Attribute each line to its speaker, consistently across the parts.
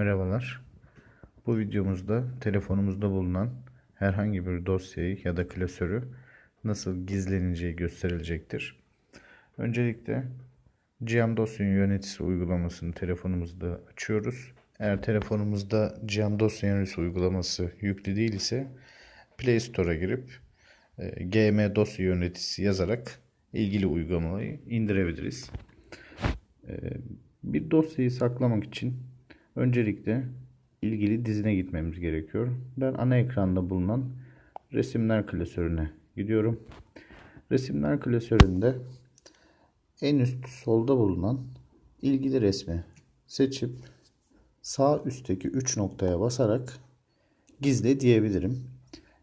Speaker 1: Merhabalar. Bu videomuzda telefonumuzda bulunan herhangi bir dosyayı ya da klasörü nasıl gizleneceği gösterilecektir. Öncelikle GM dosya yöneticisi uygulamasını telefonumuzda açıyoruz. Eğer telefonumuzda GM dosya yöneticisi uygulaması yüklü değil ise Play Store'a girip e, GM dosya yöneticisi yazarak ilgili uygulamayı indirebiliriz. E, bir dosyayı saklamak için öncelikle ilgili dizine gitmemiz gerekiyor. Ben ana ekranda bulunan resimler klasörüne gidiyorum. Resimler klasöründe en üst solda bulunan ilgili resmi seçip sağ üstteki 3 noktaya basarak gizle diyebilirim.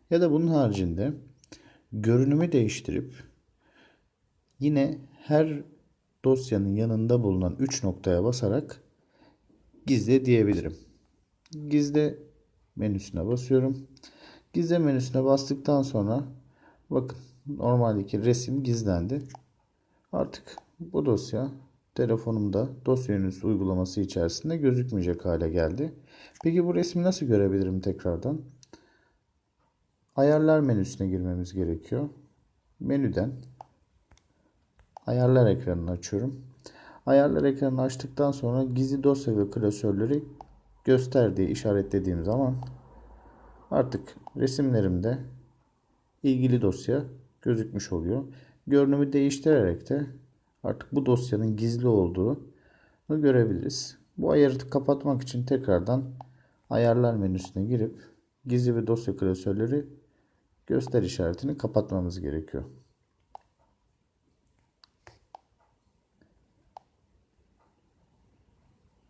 Speaker 1: Ya da bunun haricinde görünümü değiştirip yine her dosyanın yanında bulunan 3 noktaya basarak gizle diyebilirim. Gizle menüsüne basıyorum. Gizle menüsüne bastıktan sonra bakın normaldeki resim gizlendi. Artık bu dosya telefonumda dosya yöneticisi uygulaması içerisinde gözükmeyecek hale geldi. Peki bu resmi nasıl görebilirim tekrardan? Ayarlar menüsüne girmemiz gerekiyor. Menüden ayarlar ekranını açıyorum. Ayarlar ekranını açtıktan sonra gizli dosya ve klasörleri göster diye işaretlediğim zaman artık resimlerimde ilgili dosya gözükmüş oluyor. Görünümü değiştirerek de artık bu dosyanın gizli olduğunu görebiliriz. Bu ayarı kapatmak için tekrardan ayarlar menüsüne girip gizli ve dosya klasörleri göster işaretini kapatmamız gerekiyor.